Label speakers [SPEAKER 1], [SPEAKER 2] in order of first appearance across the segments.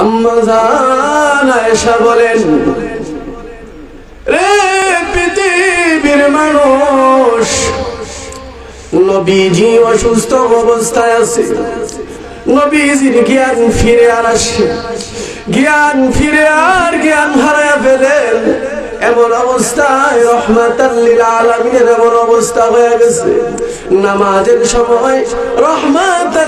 [SPEAKER 1] আম্মা আয়েশা বলেন, রে পৃথিবীর মানুষ, নবীজি অসুস্থ অবস্থায় আছে। নবীজির জ্ঞান ফিরে আর আসে। জ্ঞান ফিরে আর জ্ঞান হারায় ফেলেন। এমন অবস্থায় রহমাতাল্লিল আলামিনের এমন অবস্থা হয়ে গেছে। নামাজের সময় রহমাতাল্লিল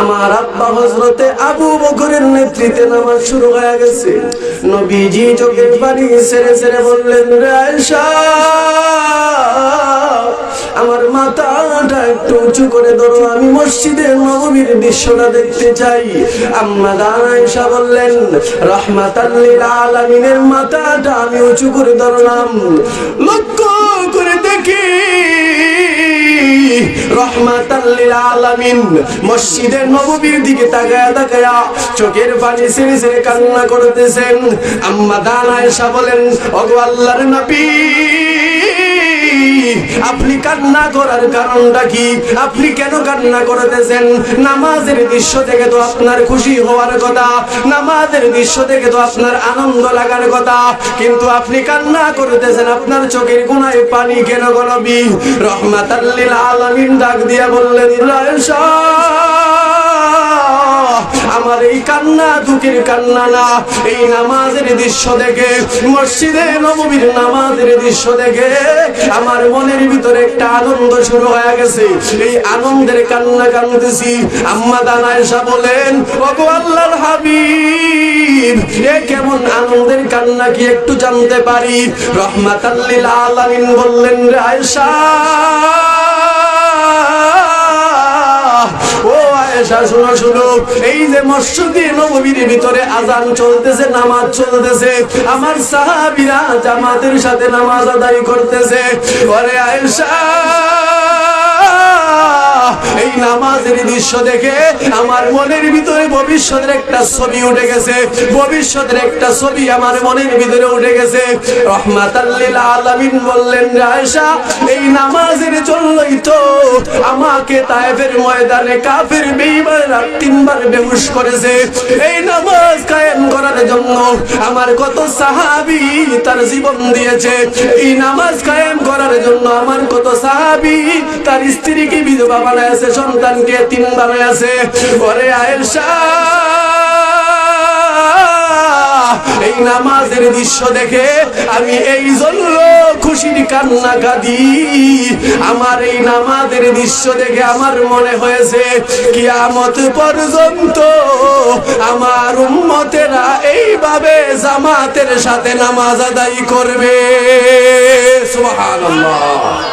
[SPEAKER 1] আমার আব্বা হযরতে আবু বকরের নেতৃত্বে নামাজ শুরু হয়ে গেছে। নবীজি চোখের পানি ছেড়ে ছেড়ে বললেন, রে আয়েশা, আমার মাথাটা একটু উঁচু করে ধরো, আমি মসজিদের নবমীর দৃশ্যটা দেখতে চাই। আম্মা দানাইশা বললেন রহমাতাল্লিল আলামিনের মাথাটা আমি উঁচু করে ধরলাম। লক্ষ্য করে দেখি রহমাতাল্লিল আলামিন। মসজিদের নববীর দিকে চোখের পানি ছেড়ে ছেড়ে কান্না করতেছেন। আম্মা দানাইশা বলেন, ওগো আল্লাহর নবী! আপনি কান্না করার কারণটা কি? আপনি কেন কান্না করতেছেন? নামাজের দৃশ্য থেকে তো আপনার খুশি হওয়ার কথা। নামাজের দৃশ্য থেকে তো আপনার আনন্দ লাগার কথা। কিন্তু আপনি কান্না করতেছেন, আপনার চোখের কোনায় পানি কেন গলবি রহমাতাল্লিল আলামিন ডাক দিয়া বললেন এই কান্না, দুঃখের কান্না না। এই নামাজের দৃশ্য দেখে, মসজিদে নবমীর নামাজের দৃশ্য দেখে আমার মনের ভিতরে একটা আনন্দ শুরু হয়ে গেছে। এই আনন্দের কান্না কান্দতেছি আম্মা দানায়সা বলেন, ওগো আল্লাহর হাবিব, এ কেমন আনন্দের কান্না কি একটু জানতে পারি? রহমাতাল্লিল আলামিন বললেন, রে আয়েশা। ও আয়েশা, শুনো শুনো। এই যে মসজিদে নববীর ভিতরে আজান চলতেছে, নামাজ চলতেছে। আমার সাহাবীরা জামাতের সাথে নামাজ আদায় করতেছে। ওরে এই নামাজের দৃশ্য দেখে আমার মনের ভিতরে ভবিষ্যতের একটা ছবি উঠে গেছে। ভবিষ্যতের একটা ছবি আমার মনের ভিতরে উঠে গেছে। রহমাতাল্লিল আলামিন বললেন আয়েশা এই নামাজের জন্যই তো আমাকে তায়েফের ময়দানে কাফের বেঈমানরা তিনবার বেহুশ করেছে। এই নামাজ কায়েম করার জন্য আমার কত সাহাবী তার জীবন দিয়েছে। এই নামাজ কায়েম করার জন্য আমার কত সাহাবী তার স্ত্রীকে বিধবা বানাইছে সন্তানকে তিন বানাইছে ওরে আয়েশা, এই নামাজের দৃশ্য দেখে আমি এই জন্য খুশির কান্না কাঁদি আমার এই নামাজের দৃশ্য দেখে আমার মনে হয়েছে, কিয়ামত পর্যন্ত আমার উম্মতেরা এইভাবে জামাতের সাথে নামাজ আদায় করবে। সুবহানাল্লাহ।